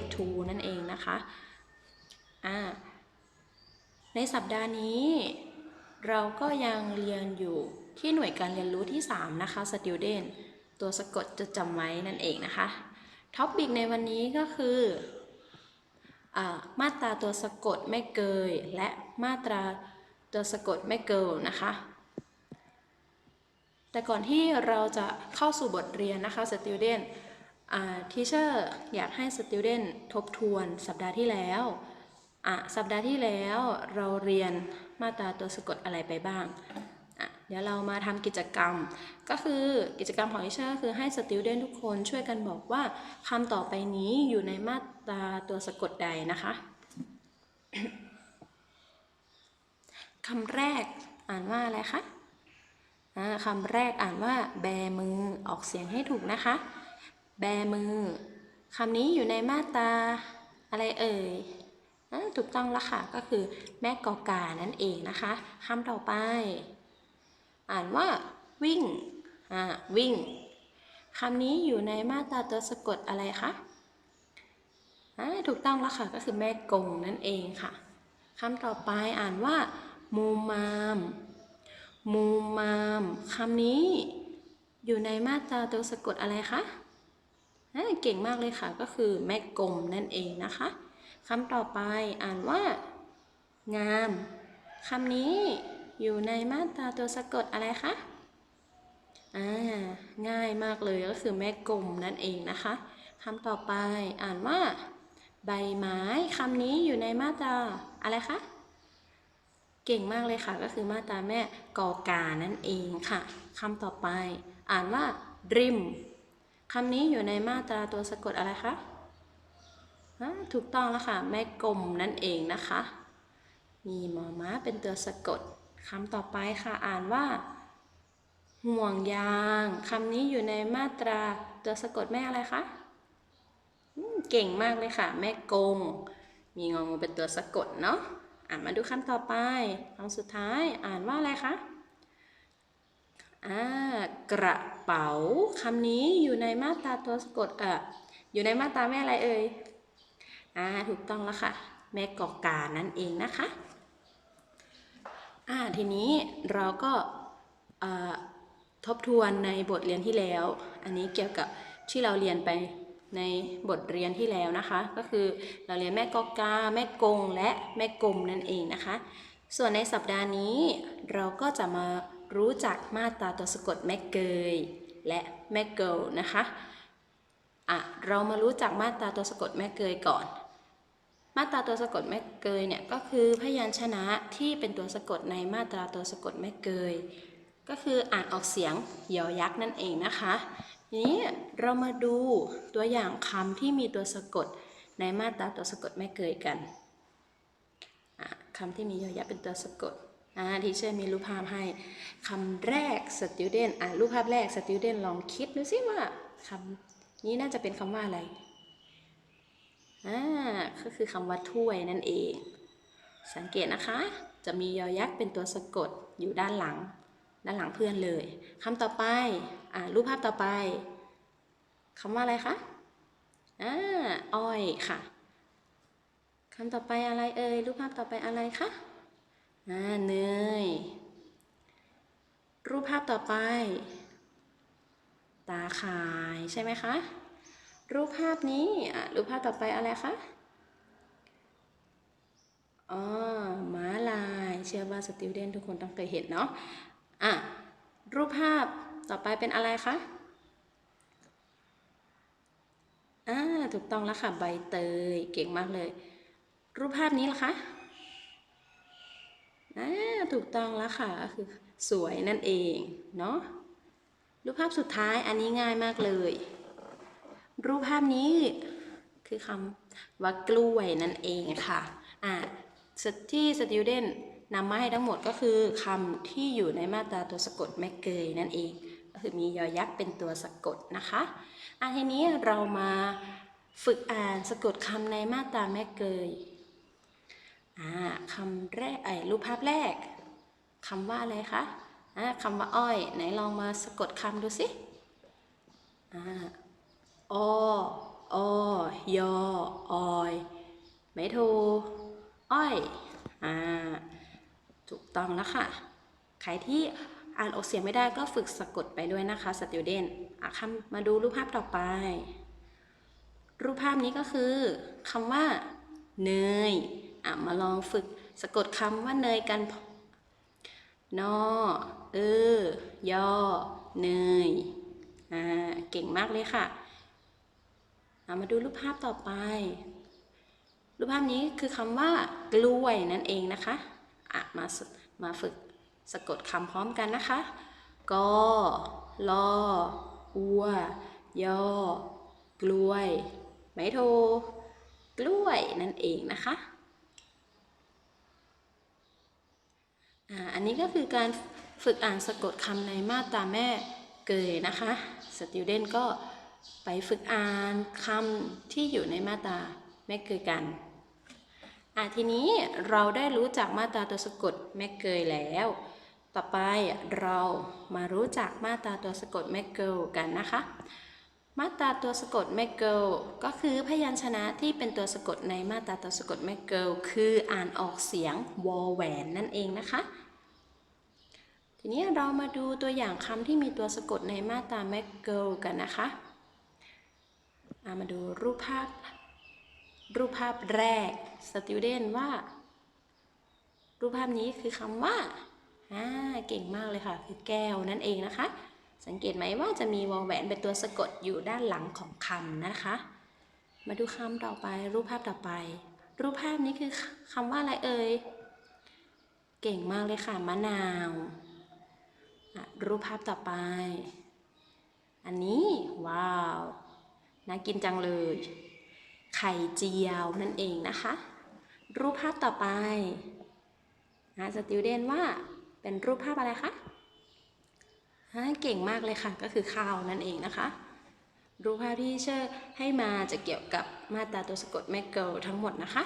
ด 2 นั่นเองนะคะอ่าในสัปดาห์นี้ เราก็ยังเรียนอยู่ที่หน่วยการเรียนรู้ที่ 3 นะคะ student ตัวสะกดจะจำไว้นั่นเองนะคะท็อปิกในวันนี้ก็คืออมาตราตัวสะกดไม่เกย และมาตราตัวสะกดไม่เกิลนะคะ แต่ก่อนที่เราจะเข้าสู่บทเรียนนะคะ student ทีเชอร์อยากให้ student ทบทวนสัปดาห์ที่แล้วสัปดาห์ที่แล้วเราเรียนมาตราตัวสะกดอะไรไปบ้าง เดี๋ยวเรามาทำกิจกรรม ก็คือกิจกรรมของทีเชอร์คือให้ student ทุกคนช่วยกันบอกว่าคำต่อไปนี้อยู่ในมาตราตัวสะกดใดนะคะคำแรกอ่านว่าอะไรคะคำแรกอ่านว่าแบมือออกเสียงให้ถูกนะคะ แบมือคำนี้อยู่ในมาตราอะไรเอ่ยถูกต้องแล้วค่ะ ก็คือแม่กอกานั่นเองนะคะคำต่อไป อ่านว่าวิ่งอ่าวิ่งคำนี้อยู่ในมาตราตัวสะกดอะไรคะถูกต้องแล้วค่ะ ก็คือแม่กงนั่นเองค่ะคำต่อไปอ่านว่ามูมามมูมามคำนี้อยู่ในมาตราตัวสะกดอะไรคะ เก่งมากเลยค่ะ ก็คือแม่กลมนั่นเองนะคะคำต่อไปอ่านว่า งามคำนี้อยู่ในมาตราตัวสะกดอะไรคะอ่าง่ายมากเลยก็คือแม่กลมนั่นเองนะคะคำต่อไปอ่านว่า ใบไม้คำนี้อยู่ในมาตราอะไรคะเก่งมากเลยค่ะ ก็คือมาตราแม่กอกานั่นเองค่ะคำต่อไป อ่านว่าริม คำนี้อยู่ในมาตราตัวสะกดอะไรคะถูกต้องแล้วค่ะ แม่กลมนั่นเองนะคะ มีมอม้าเป็นตัวสะกดคำต่อไปค่ะอ่านว่า ห่วงยางคำนี้อยู่ในมาตราตัวสะกดแม่อะไรคะเก่งมากเลยค่ะ แม่กง มีงองูเป็นตัวสะกดเนาะอ่านมาดูคำต่อไปคำสุดท้ายอ่านว่าอะไรคะ อ่ากระเป๋าคำนี้อยู่ในมาตราตัวสะกดเอ่ออยู่ในมาตราแม่อะไรเอ่ยอ่าถูกต้องแล้วค่ะ แม่กอกานั่นเองนะคะอ่าทีนี้เราก็ทบทวนในบทเรียนที่แล้ว อันนี้เกี่ยวกับที่เราเรียนไปในบทเรียนที่แล้วนะคะ ก็คือเราเรียนแม่กอกา แม่กงและแม่กลมนั่นเองนะคะ ส่วนในสัปดาห์นี้เราก็จะมา รู้จักมาตราตัวสะกดแม่เกย และแม่เกิลนะคะอะเรามารู้จักมาตราตัวสะกดแม่เกยก่อน มาตราตัวสะกดแม่เกยเนี่ยก็คือพยัญชนะที่เป็นตัวสะกดในมาตราตัวสะกดแม่เกย ก็คืออ่านออกเสียงยอยักษ์นั่นเองนะคะทีนี้เรามาดูตัวอย่างคำที่มีตัวสะกดในมาตราตัวสะกดแม่เกยกันคำที่มียอยักษ์เป็นตัวสะกด อ่าทีเชอร์มีรูปภาพให้คำแรก student อ่ารูปภาพแรก student ลองคิดดูสิว่าคำนี้น่าจะเป็นคำว่าอะไรอ่าก็คือคำว่าถ้วยนั่นเอง สังเกตนะคะ จะมียอยักษ์เป็นตัวสะกดอยู่ด้านหลัง ด้านหลังเพื่อนเลยคำต่อไปอ่ารูปภาพต่อไปคำว่าอะไรคะอ่าอ้อยค่ะคำต่อไปอะไรเอ่ยรูปภาพต่อไปอะไรคะ อ่าเนย รูปภาพต่อไป ตาข่ายใช่ไหมคะ รูปภาพนี้อะรูปภาพต่อไปอะไรคะอ๋อม้าลาย เชื่อว่าสติวเดนทุกคนต้องเคยเห็นเนาะอะรูปภาพต่อไปเป็นอะไรคะอ่าถูกต้องแล้วค่ะ ใบเตย เก่งมากเลย รูปภาพนี้ล่ะคะ อ่าถูกต้องแล้วค่ะก็คือสวยนั่นเองเนาะรูปภาพสุดท้ายอันนี้ง่ายมากเลย รูปภาพนี้คือคำว่ากล้วยนั่นเองค่ะอ่าที่ student นำมาให้ทั้งหมดก็คือคำที่อยู่ในมาตราตัวสะกดแม่เกยนั่นเอง ก็คือมียอยักษ์เป็นตัวสะกดนะคะอะทีนี้เรามาฝึกอ่านสะกดคำในมาตราแม่เกย อ่าคำแรกไอ้รูปภาพแรกคำว่าอะไรคะอ่าคำว่าอ้อย ไหนลองมาสะกดคำดูสิอ่าอออยออยไม่โทอ้อยอ่าถูกต้องแล้วค่ะ ใครที่อ่านออกเสียงไม่ได้ก็ฝึกสะกดไปด้วยนะคะสติวเดนอะคำมาดูรูปภาพต่อไป รูปภาพนี้ก็คือคำว่า เนย อะมาลองฝึกสะกดคำว่าเนยกัน นอ เออ ยอ เนย อ่า เก่งมากเลยค่ะอะมาดูรูปภาพต่อไป รูปภาพนี้คือคำว่ากล้วยนั่นเองนะคะอะมา มาฝึกสะกดคำพร้อมกันนะคะ กอลออัว ยอ กล้วย ไม่โท กล้วยนั่นเองนะคะ อันนี้ก็คือการฝึกอ่านสะกดคำในมาตราแม่เกยนะคะสติวเดนก็ไปฝึกอ่านคำที่อยู่ในมาตราแม่เกยกันอะทีนี้เราได้รู้จักมาตราตัวสะกดแม่เกยแล้ว ต่อไปเรามารู้จักมาตราตัวสะกดแม่เกิลกันนะคะ มาตราตัวสะกดแม่เกิลก็คือพยัญชนะที่เป็นตัวสะกดในมาตราตัวสะกดแม่เกิลคืออ่านออกเสียงวอแหวนนั่นเองนะคะ ทีนี้เรามาดูตัวอย่างคำที่มีตัวสะกดในมาตราแม่เกิลกันนะคะอะมาดูรูปภาพ รูปภาพแรก student ว่า รูปภาพนี้คือคำว่าอ่าเก่งมากเลยค่ะ คือแก้วนั่นเองนะคะ สังเกตไหมว่าจะมีวอลแหวนเป็นตัวสะกดอยู่ด้านหลังของคำนะคะ มาดูคำต่อไป รูปภาพต่อไป รูปภาพนี้คือคำว่าอะไรเอ่ย เก่งมากเลยค่ะมะนาวอะรูปภาพต่อไป อันนี้ว้าว น่ากินจังเลย ไข่เจียวนั่นเองนะคะ รูปภาพต่อไปนะสติวเดนว่าเป็นรูปภาพอะไรคะ ฮะเก่งมากเลยค่ะ ก็คือข้าวนั่นเองนะคะ รูปภาพที่เชื่อให้มาจะเกี่ยวกับมาตราตัวสะกดแมกเกิลทั้งหมดนะคะ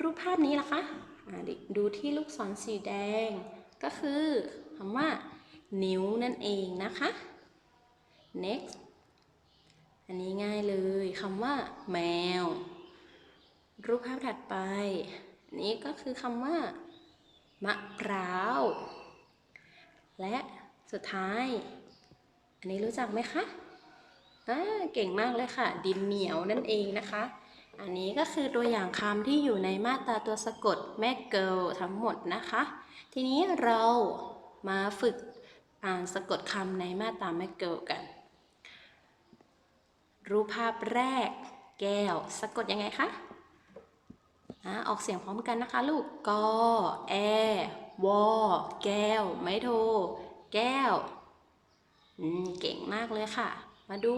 รูปภาพนี้ล่ะคะอ่าดูที่ลูกศรสีแดง ก็คือคำว่า นิ้วนั่นเองนะคะ next อันนี้ง่ายเลยคำว่า แมว รูปภาพถัดไปอันนี้ก็คือคำว่า มะพร้าว และ สุดท้าย อันนี้รู้จักไหมคะอ่าเก่งมากเลยค่ะ ดินเหนียวนั่นเองนะคะ อันนี้ก็คือตัวอย่างคำที่อยู่ในมาตราตัวสะกดแม่เกิลทั้งหมดนะคะ ทีนี้เรามาฝึกอ่านสะกดคำในมาตราแม่เกิลกัน รูปภาพแรก แก้ว สะกดยังไงคะอ่าออกเสียงพร้อมกันนะคะลูกกอแอวอแก้ว ไม่โท แก้วอืมเก่งมากเลยค่ะ มาดู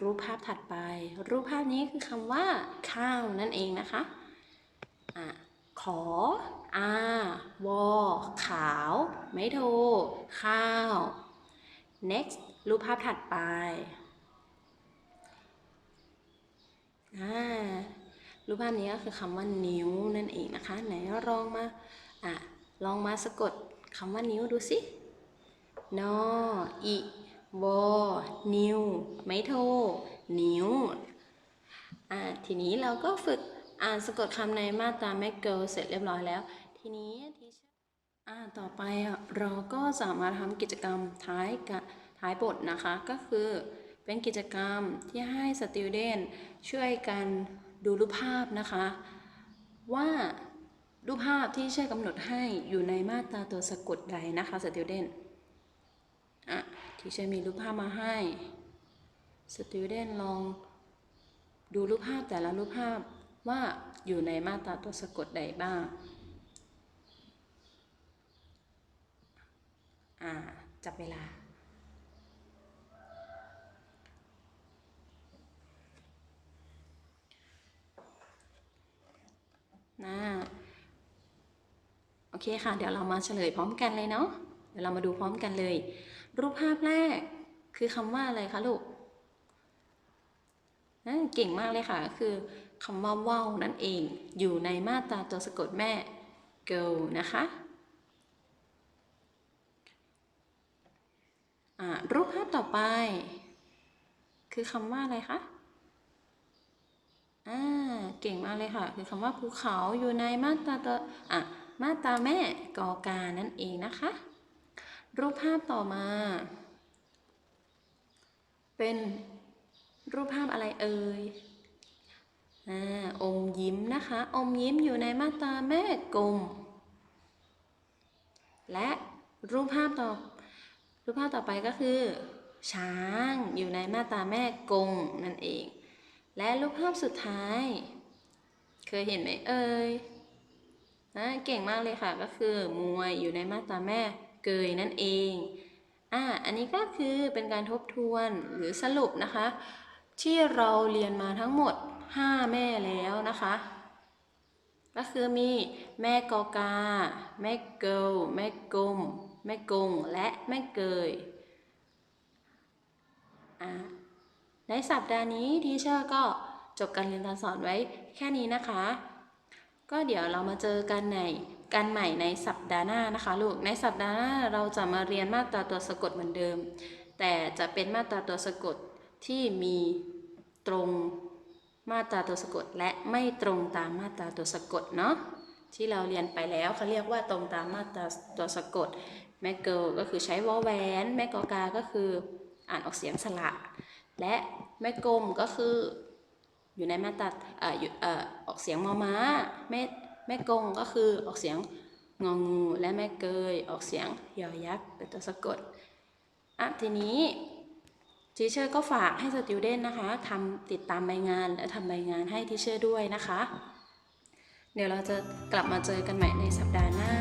รูปภาพถัดไป รูปภาพนี้คือคำว่า ข้าวนั่นเองนะคะอะขอ อาวอขาว ไม่โท ข้าว next รูปภาพถัดไปอ่ารูปภาพนี้ก็คือคำว่านิ้วนั่นเองนะคะ ไหนลองมาอะลองมาสะกด คำว่านิ้วดูสินออิวอนิ้ว ไม่โท นิ้ว อ่า ทีนี้เราก็ฝึกอ่านสะกดคำในมาตราแมกเกิลเสร็จเรียบร้อยแล้ว ทีนี้ทีอ่า ต่อไปเราก็สามารถทำกิจกรรมท้ายกะท้ายบทนะคะ ก็คือเป็นกิจกรรมที่ให้สติวเดนช่วยกันดูรูปภาพนะคะ ว่า รูปภาพที่เชื่กำหนดให้อยู่ในมาตราตัวสะกดใดนะคะสติวเดนอะที่เชื่มีรูปภาพมาให้สติวเดนลองดูรูปภาพแต่ละรูปภาพว่าอยู่ในมาตราตัวสะกดใดบ้างอ่าจับเวลา โอเคค่ะ เดี๋ยวเรามาเฉลยพร้อมกันเลยเนาะ เดี๋ยวเรามาดูพร้อมกันเลย รูปภาพแรกคือคำว่าอะไรคะลูกนะเก่งมากเลยค่ะ คือคำว่าว่าวนั่นเอง อยู่ในมาตราตัวสะกดแม่ go นะคะรูปภาพต่อไป คือคำว่าอะไรคะอ่าเก่งมากเลยค่ะ คือคำว่าภูเขาอยู่ในมาตราตัวอะ มาตราแม่กอกานั่นเองนะคะ รูปภาพต่อมา เป็นรูปภาพอะไรเอ่ยอ่าอมยิ้มนะคะ อมยิ้มอยู่ในมาตราแม่กลม และรูปภาพต่อ รูปภาพต่อไปก็คือ ช้างอยู่ในมาตราแม่กงนั่นเอง และรูปภาพสุดท้าย เคยเห็นไหมเอ่ย นะเก่งมากเลยค่ะ ก็คือมวยอยู่ในมาตราแม่เกยนั่นเองอ่าอันนี้ก็คือเป็นการทบทวนหรือสรุปนะคะ ที่เราเรียนมาทั้งหมด 5 แม่แล้วนะคะ ก็คือมีแม่กอกา แม่เกิลแม่กลมแม่กงและแม่เกยอ่าในสัปดาห์นี้ทีเชอร์ก็จบการเรียนการสอนไว้แค่นี้นะคะ ก็เดี๋ยวเรามาเจอกันในกันใหม่ในสัปดาห์หน้านะคะลูก ในสัปดาห์หน้าเราจะมาเรียนมาตราตัวสะกดเหมือนเดิม แต่จะเป็นมาตราตัวสะกดที่มีตรงมาตราตัวสะกด และไม่ตรงตามมาตราตัวสะกดเนาะที่เราเรียนไปแล้วเขาเรียกว่าตรงตามมาตราตัวสะกดแม่เกิลก็คือใช้วอแหวนแม่กอกาก็คืออ่านออกเสียงสระ และแม่กลมก็คือ อยู่ในมาตราเอ่ออยู่เอ่อออกเสียงมอม้าแม่แม่กงก็คือออกเสียงงองูและแม่เกยออกเสียงยอยักษ์เป็นตัวสะกดอะทีนี้ทีเชอร์ก็ฝากให้สติวเดนนะคะทำติดตามใบงานและทำใบงานให้ทีเชอร์ด้วยนะคะ เดี๋ยวเราจะกลับมาเจอกันใหม่ในสัปดาห์หน้า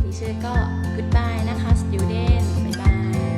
ทีเชอร์ก็ goodbye นะคะ student บ๊าย